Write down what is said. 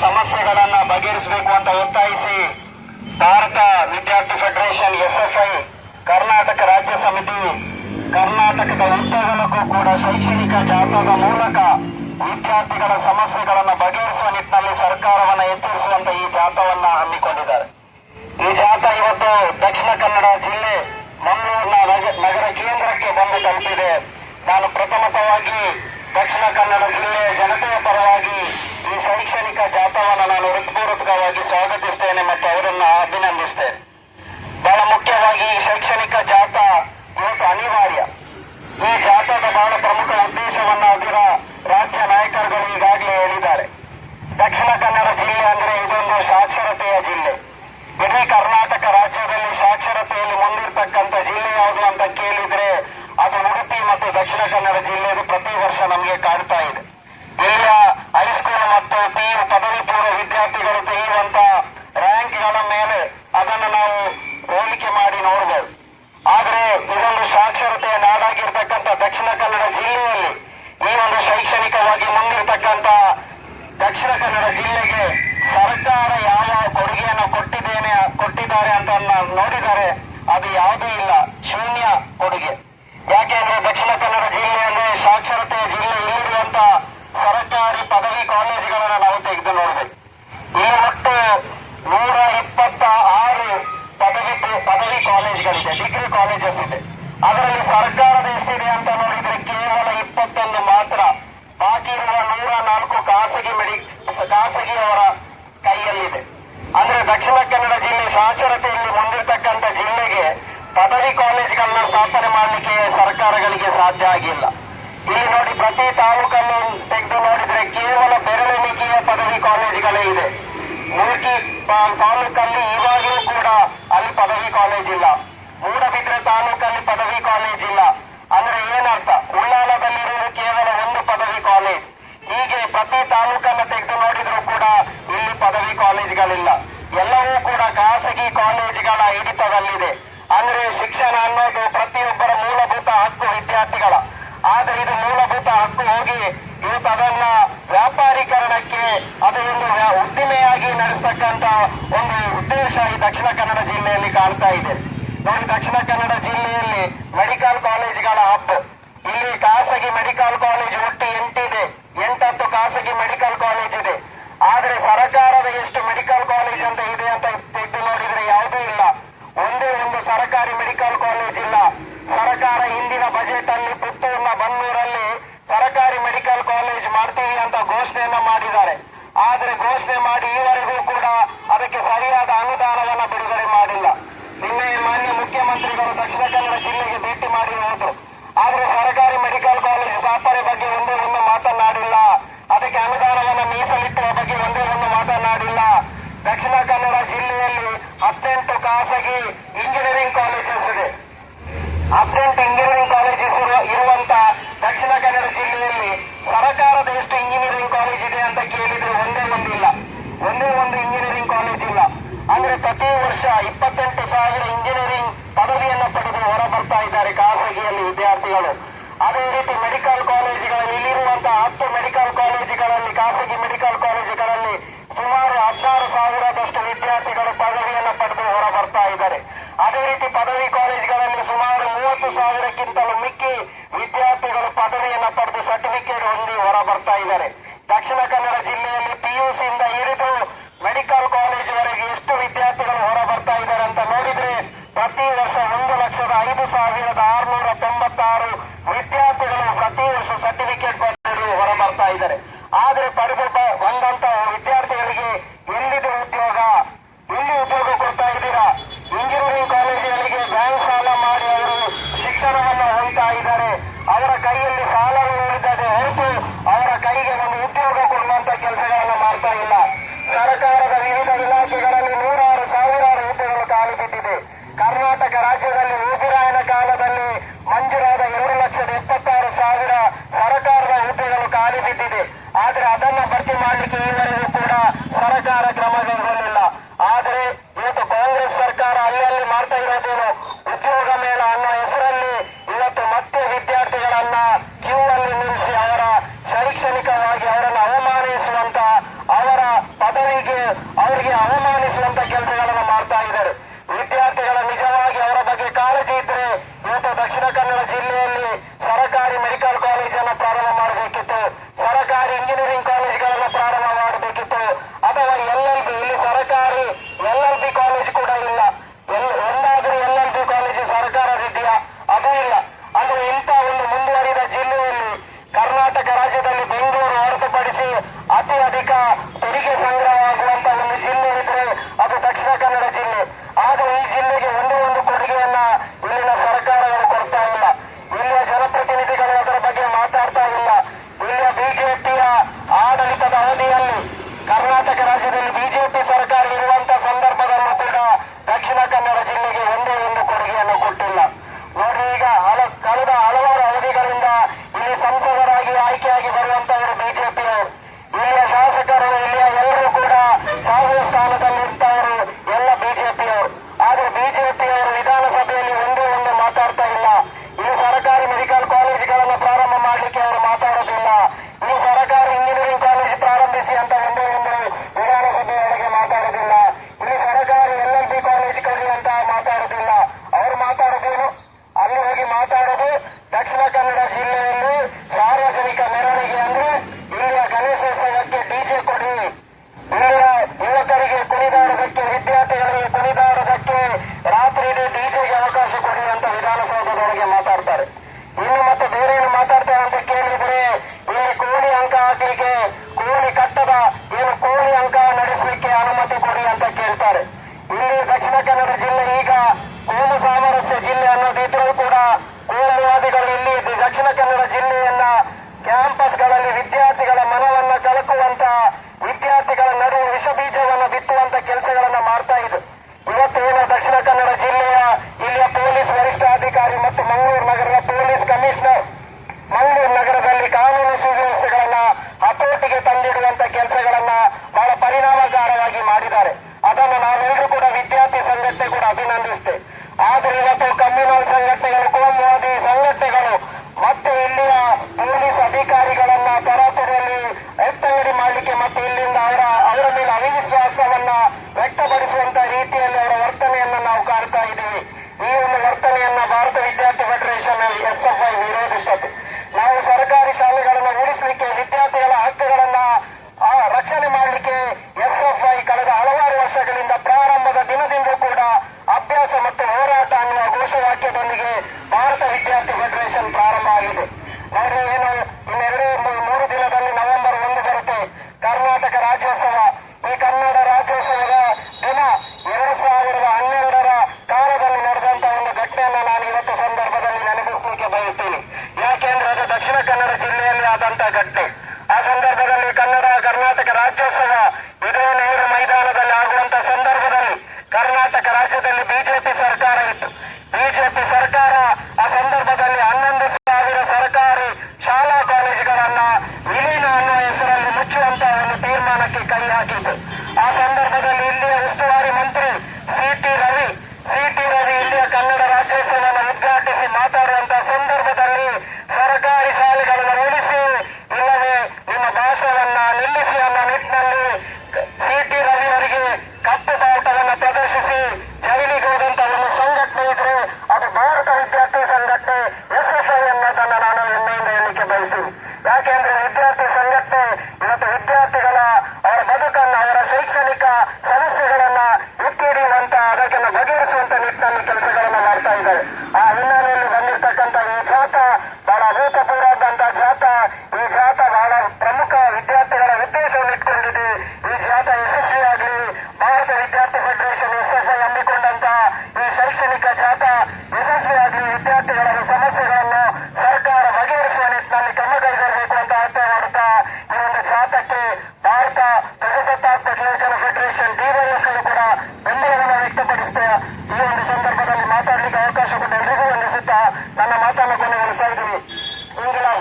ಸಮಸ್ಯೆಗಳನ್ನ ಬಗೆಹರಿಸಬೇಕು ಅಂತ ಒತ್ತಾಯಿಸಿ ಭಾರತ ವಿದ್ಯಾರ್ಥಿ ಫೆಡರೇಷನ್ ಎಸ್ಎಫ್ಐ ಕರ್ನಾಟಕ ರಾಜ್ಯ ಸಮಿತಿ, ಕರ್ನಾಟಕದ ಉದ್ಯೋಗಕ್ಕೂ ಕೂಡ ಶೈಕ್ಷಣಿಕ ಜಾಥಾದ ಮೂಲಕ ವಿದ್ಯಾರ್ಥಿಗಳ ಸಮಸ್ಯೆಗಳನ್ನು ಬಗೆಹರಿಸುವ ನಿಟ್ಟಿನಲ್ಲಿ ಸರ್ಕಾರವನ್ನು ಎಚ್ಚರಿಸುವಂತ ಈ ಜಾಥಾವನ್ನ ಹಮ್ಮಿಕೊಂಡಿದ್ದಾರೆ. ಈ ಜಾಥಾ ಇವತ್ತು ದಕ್ಷಿಣ ಕನ್ನಡ ಜಿಲ್ಲೆ ಮಂಗಳೂರಿನ ನಗ- ನಗರ ಕೇಂದ್ರಕ್ಕೆ ಬಂದು ತಲುಪಿದೆ. ನಾನು ಪ್ರಥಮತವಾಗಿ ದಕ್ಷಿಣ ಕನ್ನಡ ಜಿಲ್ಲೆಯ ಜನತೆಯ ಪರವಾಗಿ ಈ ಶೈಕ್ಷಣಿಕ ಜಾಥಾವನ್ನು ನಾನು ಹೃತ್ಪೂರ್ವಕವಾಗಿ ಸ್ವಾಗತಿಸ್ತೇನೆ ಮತ್ತು ಅವರನ್ನ ಅಭಿನಂದಿಸ್ತೇನೆ. ಬಹಳ ಮುಖ್ಯವಾಗಿ ಈ ಶೈಕ್ಷಣಿಕ ಜಾಥಾ ಇವತ್ತು ಅನಿವಾರ್ಯ. ಈ ಜಾಥಾದ ಬಹಳ ಪ್ರಮುಖ ಉದ್ದೇಶವನ್ನ ಅದರ ರಾಜ್ಯ ನಾಯಕರುಗಳು ಈಗಾಗಲೇ ಹೇಳಿದ್ದಾರೆ. ದಕ್ಷಿಣ ಕನ್ನಡ ಜಿಲ್ಲೆ ಅಂದ್ರೆ ಇದೊಂದು ಸಾಕ್ಷರತೆಯ ಜಿಲ್ಲೆ. ಇಡೀ ಕರ್ನಾಟಕ ರಾಜ್ಯದಲ್ಲಿ ಸಾಕ್ಷರತೆಯಲ್ಲಿ ಮುಂದಿರ್ತಕ್ಕಂಥ ಜಿಲ್ಲೆ ಯಾವುದು ಅಂತ ಕೇಳಿದ್ರೆ ಅದು ಉಡುಪಿ ಮತ್ತು ದಕ್ಷಿಣ ಕನ್ನಡ ಜಿಲ್ಲೆಯದು ಪ್ರತಿ ವರ್ಷ ನಮಗೆ ಮುಂದಿರ್ತಕ್ಕಂಥ ದಕ್ಷಿಣ ಕನ್ನಡ ಜಿಲ್ಲೆಗೆ ಸರ್ಕಾರ ಯಾವ ಕೊಡುಗೆಯನ್ನು ಕೊಟ್ಟಿದ್ದೇನೆ, ಕೊಟ್ಟಿದ್ದಾರೆ ಅಂತ ನೋಡಿದರೆ ಅದು ಯಾವುದೂ ಇಲ್ಲ. ಶೂನ್ಯ ಕೊಡುಗೆ. ಯಾಕೆಂದ್ರೆ ದಕ್ಷಿಣ ಕನ್ನಡ ಜಿಲ್ಲೆ ಅಂದ್ರೆ ಸಾಕ್ಷರತೆಯ ಜಿಲ್ಲೆ ಇಲ್ಲಿರುವಂತ ಸರ್ಕಾರಿ ಪದವಿ ಕಾಲೇಜುಗಳನ್ನು ನಾವು ತೆಗೆದು ನೋಡಬೇಕು ಇಲ್ಲಿ ಒಟ್ಟು ನೂರ ಇಪ್ಪತ್ತ ಆರು ಪದವಿ ಪದವಿ ಕಾಲೇಜ್ಗಳಿದೆ ಡಿಗ್ರಿ ಕಾಲೇಜಸ್ ಇದೆ ಅದರಲ್ಲಿ ಸರ್ಕಾರದ ಎಷ್ಟಿದೆ ಅಂತ ನೋಡಿದ್ರೆ ಕೇವಲ ಇಪ್ಪತ್ತೊಂದು ಮಾತ್ರ ಬಾಕಿ ಇರುವ ನೂರ ನಾಲ್ಕು ಖಾಸಗಿ ಮೆಡಿ ಖಾಸಗಿಯವರ ಕೈಯಲ್ಲಿದೆ ಅಂದ್ರೆ ದಕ್ಷಿಣ ಕನ್ನಡ ಜಿಲ್ಲೆ ಸಾಕ್ಷರತೆಯಲ್ಲಿ ಮುಂದಿರ್ತಕ್ಕಂಥ ಜಿಲ್ಲೆಗೆ ಪದವಿ ಕಾಲೇಜ್ಗಳನ್ನ ಸ್ಥಾಪನೆ ಮಾಡಲಿಕ್ಕೆ ಸರ್ಕಾರಗಳಿಗೆ ಸಾಧ್ಯ ಆಗಿಲ್ಲ. ಇಲ್ಲಿ ನೋಡಿ ಪ್ರತಿ ತಾಲೂಕನ್ನು ತೆಗೆದು ನೋಡಿದ್ರೆ ಕೇವಲ ಬೆರಳೆಣಿಕೆಯ ಪದವಿ ಕಾಲೇಜುಗಳೇ ಇದೆ. ಮುಲ್ಕಿ ತಾಲೂಕಲ್ಲಿ ಇವಾಗಲೂ ಕೂಡ ಅಲ್ಲಿ ಪದವಿ ಕಾಲೇಜ್ ಇಲ್ಲ ಮೂಡಬಿದ್ರೆ ತಾಲೂಕಲ್ಲಿ ಪದವಿ ಕಾಲೇಜ್ ಇಲ್ಲ ಅಂದ್ರೆ ಏನರ್ಥ ಉಳ್ಳಾಲದಲ್ಲಿರುವುದು ಕೇವಲ ಒಂದು ಪದವಿ ಕಾಲೇಜ್ ಹೀಗೆ ಪ್ರತಿ ತಾಲೂಕನ್ನು ತೆಗೆದು ನೋಡಿದ್ರು ಕೂಡ ಇಲ್ಲಿ ಪದವಿ ಕಾಲೇಜ್ಗಳಿಲ್ಲ ಎಲ್ಲವೂ ಕೂಡ ಖಾಸಗಿ ಕಾಲೇಜುಗಳ ಹಿಡಿತದಲ್ಲಿದೆ ಅಂದ್ರೆ ಶಿಕ್ಷಣ ಅನ್ನೋದು ಪ್ರತಿಯೊಬ್ಬರ ಮೂಲಭೂತ ಹಕ್ಕು ವಿದ್ಯಾರ್ಥಿಗಳ ಆದ್ರೆ ಇದು ಮೂಲಭೂತ ಹಕ್ಕು ಹೋಗಿ ಇವತ್ತು ಅದನ್ನ ವ್ಯಾಪಾರೀಕರಣಕ್ಕೆ ಅದು ಒಂದು ಉದ್ದಿಮೆಯಾಗಿ ನಡೆಸ್ತಕ್ಕಂತ ಒಂದು ಉದ್ದೇಶ ಈ ದಕ್ಷಿಣ ಕನ್ನಡ ಜಿಲ್ಲೆಯಲ್ಲಿ ಕಾಣ್ತಾ ಇದೆ. ನೋಡಿ, ದಕ್ಷಿಣ ಕನ್ನಡ ಜಿಲ್ಲೆಯಲ್ಲಿ ಮೆಡಿಕಲ್ ಕಾಲೇಜ್ಗಳ ಹಬ್ಬ. ಇಲ್ಲಿ ಖಾಸಗಿ ಮೆಡಿಕಲ್ ಕಾಲೇಜ್ ಒಟ್ಟು ಎಂಟಿದೆ ಎಂಟತ್ತು ಖಾಸಗಿ ಮೆಡಿಕಲ್ ಕಾಲೇಜ್ ಇದೆ ಆದ್ರೆ ಸರ್ಕಾರದ ಎಷ್ಟು ಮೆಡಿಕಲ್ ಕಾಲೇಜ್ ಅಂತ ಇದೆ ಅಂತ ತೆಗೆದು ನೋಡಿದ್ರೆ ಯಾವುದೂ ಇಲ್ಲ ಒಂದೇ ಒಂದು ಸರ್ಕಾರಿ ಮೆಡಿಕಲ್ ಕಾಲೇಜ್ ಇಲ್ಲ ಸರ್ಕಾರ ಹಿಂದಿನ ಬಜೆಟ್ ಅಲ್ಲಿ ಪುತ್ತೂರಿನ ಬನ್ನೂರಲ್ಲಿ ಸರ್ಕಾರಿ ಮೆಡಿಕಲ್ ಕಾಲೇಜ್ ಮಾಡ್ತೀವಿ ಅಂತ ಘೋಷಣೆಯನ್ನ ಮಾಡಿದ್ದಾರೆ ಘೋಷಣೆ ಮಾಡಿ ಈವರೆಗೂ ಕೂಡ ಅದಕ್ಕೆ ಸರಿಯಾದ ಅನುದಾನವನ್ನು ಬಿಡುಗಡೆ ಮಾಡಿಲ್ಲ. ನಿನ್ನೆ ಮಾನ್ಯ ಮುಖ್ಯಮಂತ್ರಿಗಳು ದಕ್ಷಿಣ ಕನ್ನಡ ಜಿಲ್ಲೆಗೆ ಭೇಟಿ ಮಾಡಿ ಆದರೆ ಸರ್ಕಾರಿ ಮೆಡಿಕಲ್ ಕಾಲೇಜ್ ಸ್ಥಾಪನೆ ಬಗ್ಗೆ ಒಂದೇ ಒಂದು ಮಾತನಾಡಿಲ್ಲ. ಅದಕ್ಕೆ ಅನುದಾನವನ್ನು ಮೀಸಲಿಟ್ಟುವ ಬಗ್ಗೆ ಒಂದೇ ಒಂದು ಮಾತನಾಡಿಲ್ಲ. ದಕ್ಷಿಣ ಕನ್ನಡ ಜಿಲ್ಲೆಯಲ್ಲಿ ಹದಿನೆಂಟು ಖಾಸಗಿ ಇಂಜಿನಿಯರಿಂಗ್ ಕಾಲೇಜಸ್ ಇದೆ. ಹದಿನೆಂಟು ಇಂಜಿನಿಯರಿಂಗ್ ಕಾಲೇಜಸ್ ಇರುವಂತಹ ದಕ್ಷಿಣ ಕನ್ನಡ ಜಿಲ್ಲೆಯಲ್ಲಿ ಸರ್ಕಾರದ ಎಷ್ಟು ಇಂಜಿನಿಯರಿಂಗ್ ಕಾಲೇಜ್ ಇದೆ ಅಂತ ಕೇಳಿದ್ರೆ ಒಂದೇ ಒಂದಿಲ್ಲ ಒಂದೇ ಒಂದು ಇಂಜಿನಿಯರಿಂಗ್ ಕಾಲೇಜ್ ಇಲ್ಲ. ಅಂದ್ರೆ ಪ್ರತಿ ವರ್ಷ ಇಪ್ಪತ್ತೆಂಟು ಸಾವಿರ ಇಂಜಿನಿಯರಿಂಗ್ ಪದವಿಯನ್ನು ಪಡೆದು ಹೊರ ಬರ್ತಾ ಇದ್ದಾರೆ ಖಾಸಗಿಯಲ್ಲಿ ವಿದ್ಯಾರ್ಥಿಗಳು. ಅದೇ ರೀತಿ ಮೆಡಿಕಲ್ ಕಾಲೇಜುಗಳಲ್ಲಿ ಇಲ್ಲಿರುವಂತಹ ಹತ್ತು ಮೆಡಿಕಲ್ ಕಾಲೇಜುಗಳಲ್ಲಿ ಖಾಸಗಿ ಮೆಡಿಕಲ್ ಕಾಲೇಜುಗಳಲ್ಲಿ ಸುಮಾರು ಹದಿನಾರು ಸಾವಿರದಷ್ಟು ವಿದ್ಯಾರ್ಥಿಗಳು ಪದವಿಯನ್ನು ಪಡೆದು ಹೊರ ಬರ್ತಾ ಇದ್ದಾರೆ. ಅದೇ ರೀತಿ ಪದವಿ ಕಾಲೇಜುಗಳಲ್ಲಿ ಸುಮಾರು ಮೂವತ್ತು ಸಾವಿರಕ್ಕಿಂತಲೂ ಮಿಕ್ಕಿ ವಿದ್ಯಾರ್ಥಿಗಳು ಪದವಿಯನ್ನು ಪಡೆದು ಸರ್ಟಿಫಿಕೇಟ್ ಹೊಂದಿ ಹೊರ ಬರ್ತಾ ಇದ್ದಾರೆ ದಕ್ಷಿಣ ಕನ್ನಡ ಜಿಲ್ಲೆಯಲ್ಲಿ ಪಿಯುಸಿಯಿಂದ ಹಿಡಿದು ಮೆಡಿಕಲ್ ಕಾಲೇಜುವರೆಗೆ ಎಷ್ಟು ವಿದ್ಯಾರ್ಥಿಗಳು ಹೊರ ಬರ್ತಾ ಇದ್ದಾರೆ ಅಂತ ನೋಡಿದ್ರೆ ಪ್ರತಿ ವರ್ಷ ಒಂದು ಲಕ್ಷದ ಐದು ಸಾವಿರದ ಆರುನೂರ ತೊಂಬತ್ತಾರು ವಿದ್ಯಾರ್ಥಿಗಳು ಪ್ರತಿ ವರ್ಷ ಸರ್ಟಿಫಿಕೇಟ್ ಪಡೆದು ಹೊರ ಬರ್ತಾ ಇದ್ದಾರೆ ಆದ್ರೆ ಮಾಡಲಿಕ್ಕೆ ಕೂಡ ಸರ್ಕಾರ ಕ್ರಮ ಕೈಗೊಳ್ಳಿಲ್ಲ ಆದರೆ ಇವತ್ತು ಕಾಂಗ್ರೆಸ್ ಸರ್ಕಾರ ಅಲ್ಲಿ ಅಲ್ಲಿ ಮಾಡ್ತಾ ಇರೋದೇನು? take off. ಕಾಂಗ್ರೆಸ್ ಇಲ್ಲ ಮಂಗಳೂರು ನಗರದಲ್ಲಿ ಕಾನೂನು ಸುವ್ಯವಸ್ಥೆಗಳನ್ನ ಹತೋಟಿಗೆ ತಂದಿಡುವಂತ ಕೆಲಸಗಳನ್ನ ಬಹಳ ಪರಿಣಾಮಕಾರವಾಗಿ ಮಾಡಿದ್ದಾರೆ. ಅದನ್ನು ನಾವೆಲ್ಲರೂ ಕೂಡ ವಿದ್ಯಾರ್ಥಿ ಸಂಘಟನೆ ಕೂಡ ಅಭಿನಂದಿಸಿದೆ ಆದರೆ ಇವತ್ತು ಕಮ್ಯುನಲ್ ಸಂಘಟನೆಗಳು, ಕೋಮುವಾದಿ ಸಂಘಟನೆಗಳು ಮತ್ತೆ ಇಲ್ಲಿಯ ಪೊಲೀಸ್ ಅಧಿಕಾರಿಗಳನ್ನ ತರಾತುರಿಯಲ್ಲಿ ಎತ್ತಂಗಡಿ ಮಾಡಲಿಕ್ಕೆ ಮತ್ತೆ ಇಲ್ಲಿಂದ ಅವರ ಅವರ ಮೇಲೆ ಅವಿಶ್ವಾಸವನ್ನ ವ್ಯಕ್ತಪಡಿಸುವಂತ ರೀತಿಯಲ್ಲಿ ಅವರ ವರ್ತನೆಯನ್ನ ನಾವು ಕಾಣ್ತಾ ಇದ್ದೀವಿ. ಈ ಒಂದು ವರ್ತನೆಯನ್ನ ಭಾರತ ವಿದ್ಯಾರ್ಥಿ ಫೆಡರೇಷನ್ ಎಸ್ಎಫ್ಐ ವಿರೋಧಿಸುತ್ತೆ. ನಾವು ಸರ್ಕಾರಿ ಶಾಲೆಗಳನ್ನು ಉಳಿಸಲಿಕ್ಕೆ ವಿದ್ಯಾರ್ಥಿಗಳ ಹಕ್ಕುಗಳನ್ನ ರಕ್ಷಣೆ ಮಾಡಲಿಕ್ಕೆ ಎಸ್ಎಫ್ಐ ಕಳೆದ ಹಲವಾರು ವರ್ಷಗಳಿಂದ ಪ್ರಾರಂಭದ ದಿನದಿಂದ ಕೂಡ ಅಭ್ಯಾಸ ಮತ್ತು ಹೋರಾಟ ಅನ್ನುವ ಘೋಷವಾಕ್ಯದೊಂದಿಗೆ ಭಾರತ ವಿದ್ಯಾರ್ಥಿ ಫೆಡರೇಷನ್ ಪ್ರಾರಂಭ ಆಗಿದೆ. ನೋಡಿ ಏನು ದಕ್ಷಿಣ ಕನ್ನಡ ಜಿಲ್ಲೆಯಲ್ಲಿ ಆದಂತಹ ಘಟನೆ. ಆ ಸಂದರ್ಭದಲ್ಲಿ ಕನ್ನಡ ಕರ್ನಾಟಕ ರಾಜ್ಯೋತ್ಸವ ಇದೇ ನೇರ ಮೈದಾನದಲ್ಲಿ ಆಗುವಂತಹ ಸಂದರ್ಭದಲ್ಲಿ ಕರ್ನಾಟಕ ರಾಜ್ಯದಲ್ಲಿ ಬಿಜೆಪಿ ಸರ್ಕಾರ ಇತ್ತು. ಬಿಜೆಪಿ ಸರ್ಕಾರ ಆ ಸಂದರ್ಭದಲ್ಲಿ ಹನ್ನೊಂದು ಸಾವಿರ ಸರ್ಕಾರಿ ಶಾಲಾ ಕಾಲೇಜುಗಳನ್ನ ವಿಲೀನ ಅನ್ನುವ ಹೆಸರಲ್ಲಿ ಮುಚ್ಚುವಂತಹ ಒಂದು ತೀರ್ಮಾನಕ್ಕೆ ಕೈ ಹಾಕಿತ್ತು. ಆ ಸಂದರ್ಭದಲ್ಲಿ hati-hati orang besar.